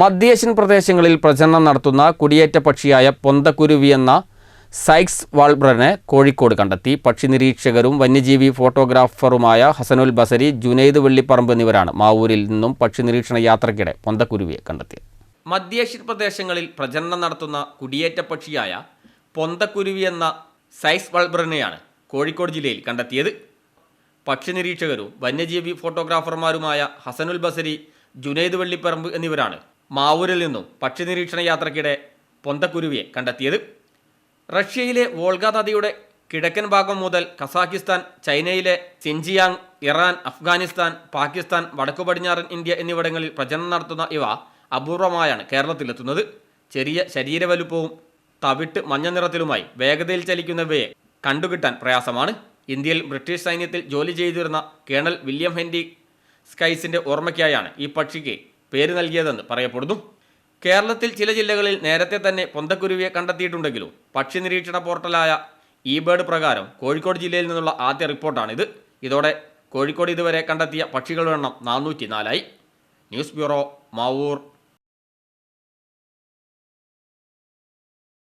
മധ്യേഷ്യൻ പ്രദേശങ്ങളിൽ പ്രചരണം നടത്തുന്ന കുടിയേറ്റ പക്ഷിയായ പൊന്തക്കുരുവി എന്ന സൈക്സ് വാൾബ്രനെ കോഴിക്കോട് കണ്ടെത്തി. പക്ഷി നിരീക്ഷകരും വന്യജീവി ഫോട്ടോഗ്രാഫറുമായ ഹസനുൽ ബസരി ജുനൈദ് വെള്ളിപ്പറമ്പ് എന്നിവരാണ് മാവൂരിൽ നിന്നും പക്ഷി നിരീക്ഷണ യാത്രയ്ക്കിടെ പൊന്തക്കുരുവിയെ കണ്ടെത്തിയത്. മധ്യേഷ്യൻ പ്രദേശങ്ങളിൽ പ്രചരണം നടത്തുന്ന കുടിയേറ്റ പക്ഷിയായ പൊന്തക്കുരുവി എന്ന സൈസ് വാൾബ്രനെയാണ് കോഴിക്കോട് ജില്ലയിൽ കണ്ടെത്തിയത്. പക്ഷി നിരീക്ഷകരും വന്യജീവി ഫോട്ടോഗ്രാഫർമാരുമായ ഹസനുൽ ബസരി ജുനൈദ് വെള്ളിപ്പറമ്പ് എന്നിവരാണ് മാവൂരിൽ നിന്നും പക്ഷി നിരീക്ഷണ യാത്രയ്ക്കിടെ പൊന്തക്കുരുവിയെ കണ്ടെത്തിയത്. റഷ്യയിലെ വോൾഗ നദിയുടെ കിഴക്കൻ ഭാഗം മുതൽ കസാഖിസ്ഥാൻ ചൈനയിലെ സിൻജിയാങ് ഇറാൻ അഫ്ഗാനിസ്ഥാൻ പാകിസ്ഥാൻ വടക്കു പടിഞ്ഞാറൻ ഇന്ത്യ എന്നിവിടങ്ങളിൽ പ്രചരണം നടത്തുന്ന ഇവ അപൂർവമായാണ് കേരളത്തിലെത്തുന്നത്. ചെറിയ ശരീരവലുപ്പവും തവിട്ട് മഞ്ഞ നിറത്തിലുമായി വേഗതയിൽ ചലിക്കുന്നവയെ കണ്ടുകിട്ടാൻ പ്രയാസമാണ്. ഇന്ത്യയിൽ ബ്രിട്ടീഷ് സൈന്യത്തിൽ ജോലി ചെയ്തിരുന്ന കേണൽ വില്യം ഹെൻഡി സ്കൈസിന്റെ ഓർമ്മയ്ക്കായാണ് ഈ പക്ഷിക്ക് പേര് നൽകിയതെന്ന് പറയപ്പെടുന്നു. കേരളത്തിൽ ചില ജില്ലകളിൽ നേരത്തെ തന്നെ പൊന്തക്കുരുവിയെ കണ്ടെത്തിയിട്ടുണ്ടെങ്കിലും പക്ഷി നിരീക്ഷണ പോർട്ടലായ ഇ ബേർഡ് പ്രകാരം കോഴിക്കോട് ജില്ലയിൽ നിന്നുള്ള ആദ്യ റിപ്പോർട്ടാണിത്. ഇതോടെ കോഴിക്കോട് ഇതുവരെ കണ്ടെത്തിയ പക്ഷികളുടെ എണ്ണം നാനൂറ്റി നാലായി ന്യൂസ് ബ്യൂറോ മാവൂർ.